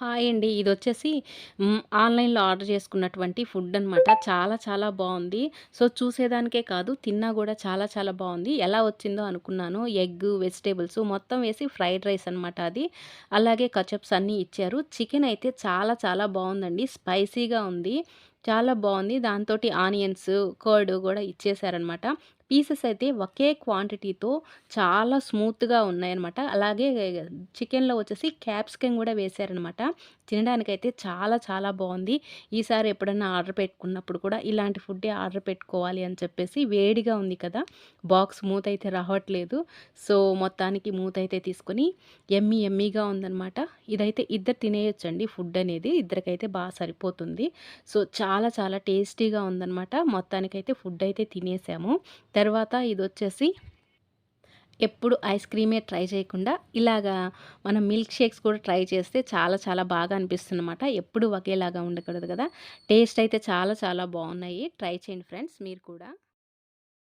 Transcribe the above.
Hi అండి. ఇది వచ్చేసి ఆన్‌లైన్‌లో ఆర్డర్ చేసుకున్నటువంటి ఫుడ్ అనమాట. చాలా చాలా బాగుంది సో, చూసేదానికే కాదు తిన్నా కూడా చాలా చాలా బాగుంది ఎలా వచ్చిందో అనుకున్నాను. ఎగ్గు, వెజిటేబుల్స్ మొత్తం వేసి ఫ్రైడ్ రైస్ అనమాట అది. అలాగే కచప్స్ అన్నీ ఇచ్చారు. చికెన్ అయితే చాలా చాలా బాగుందండి స్పైసీగా ఉంది. చాలా బాగుంది దాంతోటి ఆనియన్స్, కర్డ్ కూడా ఇచ్చేసారనమాట. పీసెస్ అయితే ఒకే క్వాంటిటీతో చాలా స్మూత్‌గా ఉన్నాయన్నమాట. అలాగే చికెన్‌లో వచ్చేసి క్యాప్సికమ్ కూడా వేశారనమాట. తినడానికైతే చాలా చాలా బాగుంది ఈసారి ఎప్పుడన్నా ఆర్డర్ పెట్టుకున్నప్పుడు కూడా ఇలాంటి ఫుడ్డే ఆర్డర్ పెట్టుకోవాలి అని చెప్పేసి వేడిగా ఉంది కదా! బాక్స్ మూత అయితే రావట్లేదు. సో, మొత్తానికి మూత అయితే తీసుకొని ఎమ్మి ఎమ్మిగా ఉందనమాట. ఇదైతే ఇద్దరు తినేయొచ్చండి ఫుడ్ అనేది. ఇద్దరికైతే బాగా సరిపోతుంది. సో, చాలా చాలా చాలా టేస్టీగా ఉందనమాట. మొత్తానికైతే ఫుడ్ అయితే తినేసాము. తర్వాత ఇది వచ్చేసి ఎప్పుడు ఐస్ క్రీమే ట్రై చేయకుండా ఇలాగా మనం మిల్క్ షేక్స్ కూడా ట్రై చేస్తే చాలా చాలా బాగా అనిపిస్తుందన్నమాట. ఎప్పుడు ఒకేలాగా ఉండకూడదు కదా! టేస్ట్ అయితే చాలా చాలా బాగున్నాయి ట్రై చేయండి ఫ్రెండ్స్ మీరు కూడా.